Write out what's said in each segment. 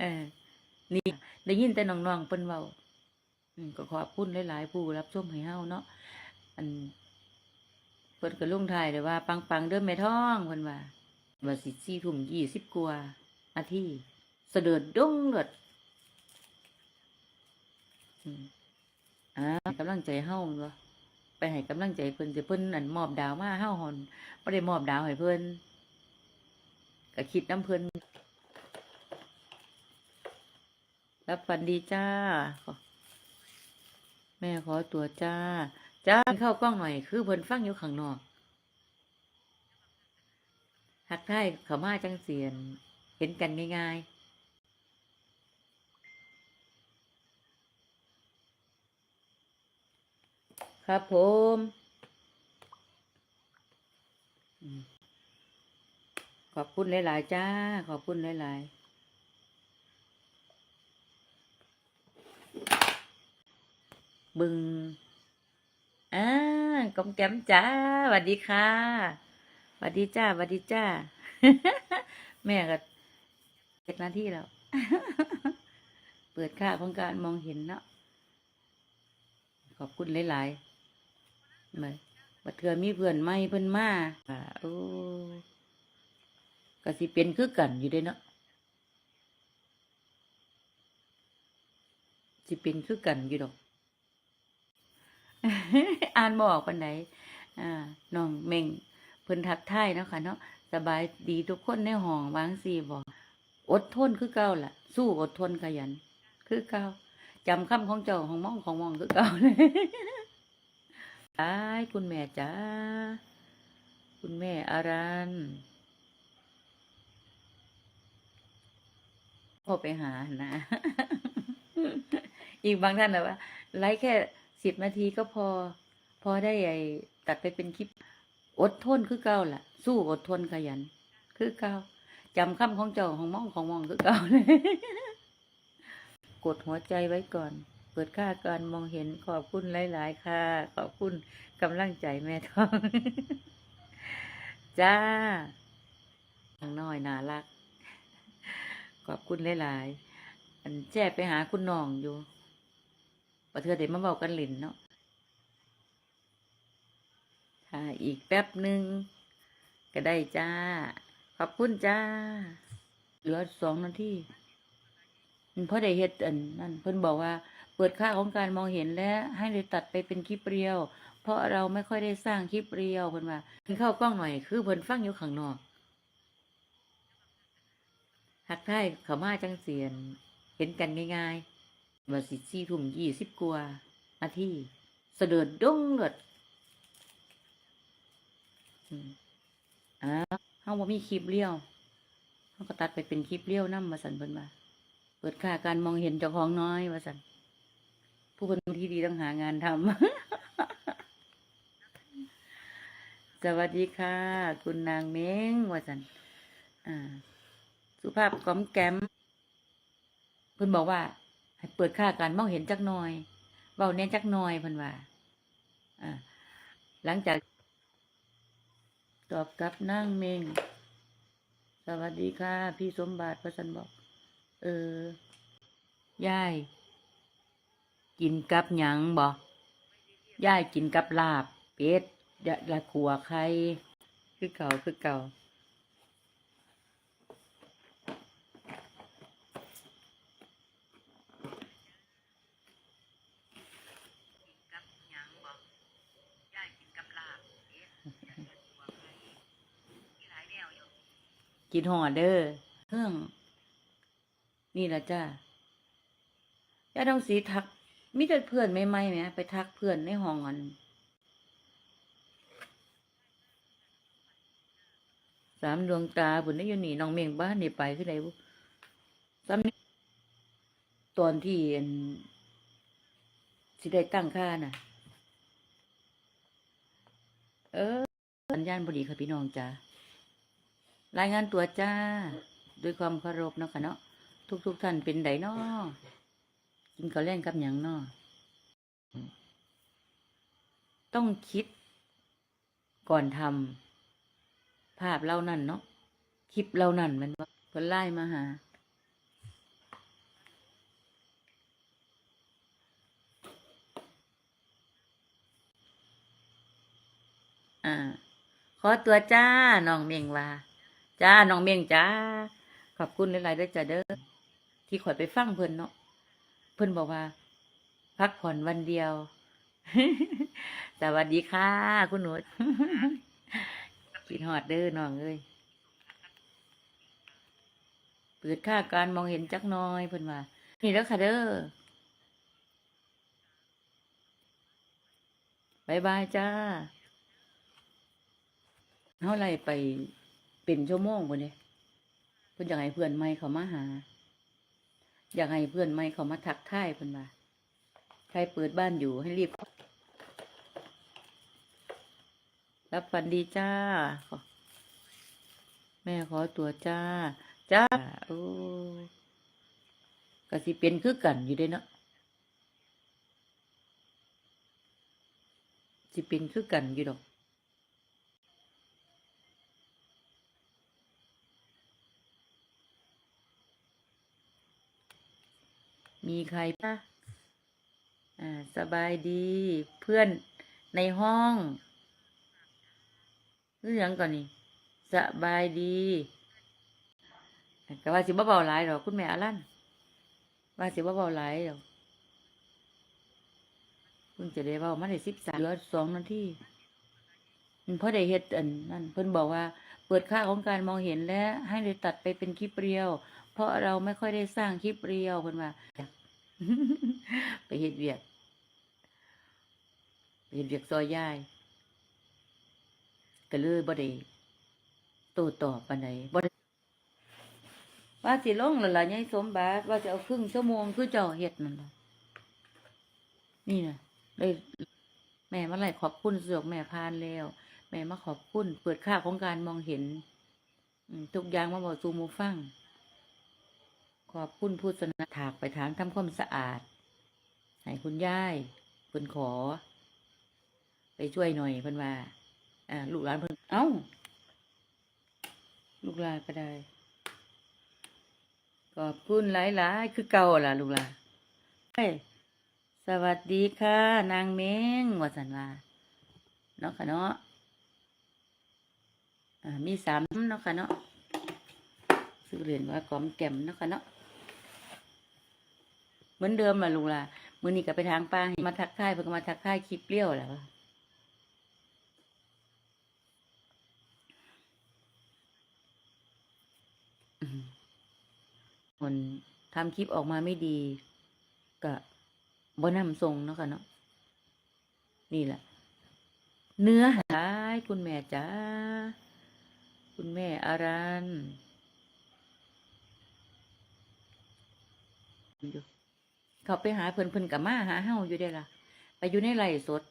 เออ นี่ได้ยินแต่น้องๆเพิ่นเว้าก็ขอบคุณหลายๆผู้รับชมให้เฮาเนาะอันเพิ่นก็ลงท้ายเลยว่า ปังๆเด้อแม่ท้องเพิ่นว่าว่าสิ4ทุ่ม20กว่านาทีเสด็จดงเลิศอืมอ่ากำลังใจเฮาเนาะไปให้กำลังใจเพิ่นสิเพิ่นอันมอบดาวมาเฮาหอนบ่ได้มอบดาวให้เพิ่นก็คิดน้ำเพิ่น รับฝันดีจ้า แม่ขอตัวจ้า จ้าเข้ากล้องหน่อย คือเพิ่นฟังอยู่ข้างนอกหักไทายขามาจังเสียน เห็นกันง่ายๆครับผมอืมขอบคุณหลาย ๆ จ้า ขอบคุณหลาย ๆ บึงอ่ากอมแก้มจ้าสวัสดีค่ะสวัสดีจ้าสวัสดีจ้า แม่ก็เจ็ดนาทีแล้ว เปิดค่าของการมองเห็นเนาะขอบคุณหลายๆมาบัดเทือมีเพื่อนไม่เพื่อนมาอ่าโอ้ก็สิเป็นคือกันอยู่เด้เนาะสิเป็นคือกันอยู่ดอก อ่านบอกปันไหนอ่าน้องเม่งเพิ่นทักทายเนาะค่ะเนาะสบายดีทุกคนในห้องวางสีบอกอดทนคือเก่าล่ะ สู้อดทนขยัน คือเก่าจำคำของเจ้าของมองของมองคือเก่าเลยอ้ายคุณแม่จ้าคุณแม่อารันพอไปหานะ อีกบางท่านนะว่าไลฟ์แค่ สิบนาทีก็พอ พอได้ไอ้ตัดไปเป็นคลิป อดทนคือเก่าล่ะ สู้อดทนขยัน คือเก่าจำคำของเจ้าของมองของมองคือเก่าเลยกดหัวใจไว้ก่อน เปิดค่าการมองเห็นขอบคุณหลาย ๆ ค่ะ ขอบคุณกำลังใจแม่ทอง จ้าทางน้อยน่ารัก ขอบคุณหลาย ๆ อันแจ้ไปหาคุณน้องอยู่ ประเทศเดี๋ยวมาบอกกันหลินเนาะค่ะอีกแป๊บหนึ่งก็ได้จ้า ขอบคุณจ้า เหลือสองนาทีอืมเพราะได้เฮ็ดอันนั่นเพิ่นบอกว่า เปิดค่าของการมองเห็นและให้เลยตัดไปเป็นคลิปเรียว เพราะเราไม่ค่อยได้สร้างคลิปเรียวเพิ่นว่าเพิ่นเข้ากล้องหน่อยคือเพิ่นฟังอยู่ข้างนอกหักไทายเขามาจังเสียน เห็นกันง่าย ๆ ว่าสิสี่ทุ่มยี่สิบกว่านาทีเสด็จดงเลิศอืมอ่าเฮาบ่มีคลิปเลี้ยวเฮาก็ตัดไปเป็นคลิปเลี้ยวนำว่าซั่นเพิ่นว่าเปิดค่าการมองเห็นเจ้าของน้อยว่าซั่นผู้คนที่ดีต้องหางานทำ สวัสดีค่ะ คุณนางเม้งว่าซั่นอ่าสุภาพก้อมแก้มเพิ่นบอกว่า ให้เปิดค่าการมองเห็นจักหน่อยเบาเน้นจักหน่อยพิ่นว่าอ่าหลังจาก ตอบกลับนั่งเมง สวัสดีค่ะ พี่สมบัติพระสันบอก เออ ยาย กินกับหยังบอกยายกินกับลาบ เป็ดยะละขัวไข่คือเก่าคือเก่า กับหยังบอกยายกินกับลาบ กินหอดเด้อเครื่อง นี่ละจ้ายายต้องสีทักมิแต่เพื่อนไม่ไม่ไหมไปทักเพื่อนในห้องอันสามดวงตาบุญได้อยู่นี่น้องเมงบ้านนี่ไปคือไหนบุสามตอนที่สิได้ตั้งค่าน่ะ เออ สัญญาณบดีค่ะพี่น้องจ้า รายงานตัวจ้า ด้วยความเคารพเนาะค่ะเนาะทุกทุกท่านเป็นไดเนาะกินเขาเล่งกับอย่างเนาะต้องคิด ก่อนทำภาพเล่านั่นเนาะคลิปเล่านั่นมันว่าคนไล่มาหาอ่าขอตัวจ้าน้องเมงว่า จ้าน้องเมงจ้า ขอบคุณหลายๆด้วยจ้าเด้อที่ขอยไปฟังเพิ่นเนาะเพิ่นบอกว่า พักผ่อนวันเดียว สวัสดีค่ะ คุณหนูคิดฮอดเด้อน้องเอ้ยเปิดค่าการมองเห็นจักน้อยเพิ่นว่านี่แล้วค่ะเด้อบายบายจ้าเท่าไรไป เป็นชั่วโมงคนนี้เพิ่นอยากให้เพื่อนใหม่เขามาหา อยากให้เพื่อนใหม่เขามาทักทายเพิ่นว่าใครเปิดบ้านอยู่ให้รีบ รับฟันดีจ้า แม่ขอตัวจ้า จ้า โอ้ก็สิเป็นคือกันอยู่เด้เนาะสิเป็นคือกันอยู่ดอก มีใครปะอ่า สบายดี เพื่อนในห้องเรื่องก่อนนี่ สบายดีก็ว่าสิบ่เบาหลายดอคุณแม่อลันว่าสิบ่เบาหลายดอกเพิ่งจะได้เบามาได้สิบสามเหลือสองนาทีเพราะได้เฮ็ดอันนั่นเพิ่นบอกว่า เปิดค่าของการมองเห็นและให้เลยตัดไปเป็นคลิปเรียว เพราะเราไม่ค่อยได้สร้างคลิปเรียวเพิ่นว่าไปเฮ็ดเวียกไปเฮ็ดเวียกซอยยายก็เลยบ่ได้โต้ตอบปานใดบ่ได้ว่าสิลงแล้วล่ะยายสมบัติว่าจะเอาครึ่งชั่วโมงคือเจ้าเฮ็ดนั่นล่ะนี่น่ะเลยแม่มาไล่ขอบคุณเสือกแม่พานแล้ว แม่มาขอบคุณ เปิดค่าของการมองเห็นทุกอย่างมาบอกสู่หมูฟัง ขอบคุณผู้สนับถากไปทางทำความสะอาด ให้คุณย่ายเพิ่นขอ ไปช่วยหน่อยเพิ่นว่าอ่า ลูกหลานเพิ่นเอ้า ลูกหลานก็ได้ ขอบคุณหลายๆคือเก่าล่ะ ลูกหลานเฮ้ยสวัสดีค่ะ นางเม้งวาสันว่าเนาะค่ะเนาะอ่ามีสามเนาะค่ะเนาะซื้อเหรียนว่ากอมแก้มเนาะค่ะเนาะ เหมือนเดิมล่ะลูกหลานมื้อนี้ก็ไปทางป้ามาทักทายเพิ่นก็มาทักทายคลิปเลี้ยวแหล้วอืมคนทำคลิปออกมาไม่ดีก็บ่นำทรงเนาะค่ะเนาะนี่แหละ เนื้อหายคุณแม่จ้าคุณแม่อารันอยู่ เขาไปหาเพิ่นเพิ่นกับมาหาเฮาอยู่ได้อล่ะไปอยู่ในไร่สด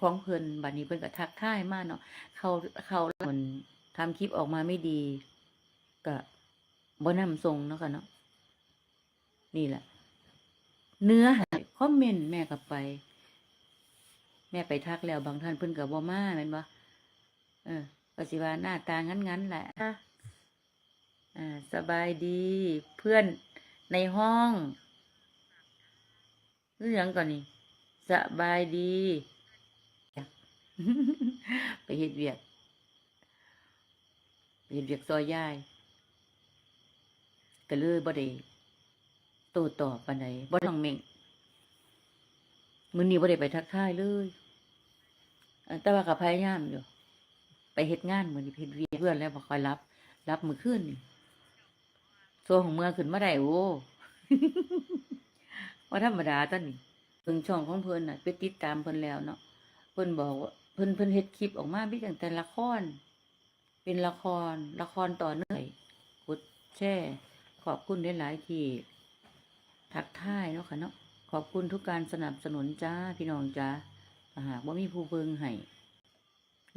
ของเพิ่นบัดนี้เพิ่นก็ทักทายมาเนาะเขาเขาคนทำคลิปออกมาไม่ดีก็บ่นำทรงเนาะค่ะเนาะนี่แหละ เนื้อหาคอมเมนต์แม่กลับไป แม่ไปทักแล้วบางท่านเพิ่นกับบ่มาแม่นบ่เออก็สิว่าหน้าตางั้นๆแหละอ่าสบายดีเพื่อนในห้องเรื่องก่อนนี่สบายดี ไปเฮ็ดเวียกไปเฮ็ดเวียกซอยย่ายก็เลยบ่ได้โต้ตอบปานใดบ่ต้องเม่งมื้อนี้บ่ได้ไปทักทายเลยแต่ว่าก็พยายามอยู่ ไปเฮ็ดงานมื้อนี้เฮ็ดเวียกเพื่อนแล้วบ่ค่อยรับ รับมื้อคืนนี่โซของเมื่อขึ้นมาได้โอ้ ว่าธรรมดาตอนนี้เพิ่งช่องของเพิ่นน่ะ ไปติดตามเพิ่นแล้วเนาะเพิ่นบอกว่าเพิ่นเพิ่นเฮ็ดคลิปออกมามีตั้งแต่ละคร เป็นละครละครต่อเนื่องกดแชร์ขอบคุณหลายๆที่ทักทายเนาะค่ะเนาะขอบคุณทุกการสนับสนุนจ้าพี่น้องจ้าถ้าหากว่ามีผู้เบิงให้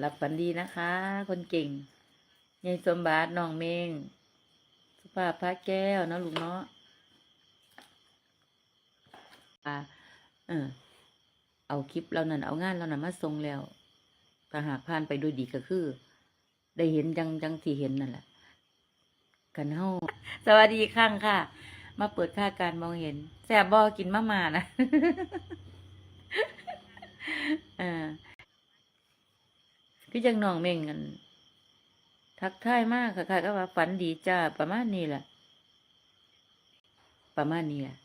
รับฝันดีนะคะ คนเก่งยายสมบัติน้องเมง สุภาพพระแก้วเนาะลูกเนาะ่าเออ เอาคลิปเรานั่นเอางานเรานั่นมาส่งแล้วถ้าหากผ่านไปด้วยดีก็คือ ได้เห็นจังจังที่เห็นนั่นแหละกันเฮาสวัสดีอีกครั้งค่ะ มาเปิดค่าการมองเห็นแสบบอกินมาม่านะเออคือจังน้องเม่งกันทักทายมากค่ะค่ะก็ว่าฝันดีจ้าประมาณนี้แหละประมาณนี้แหละ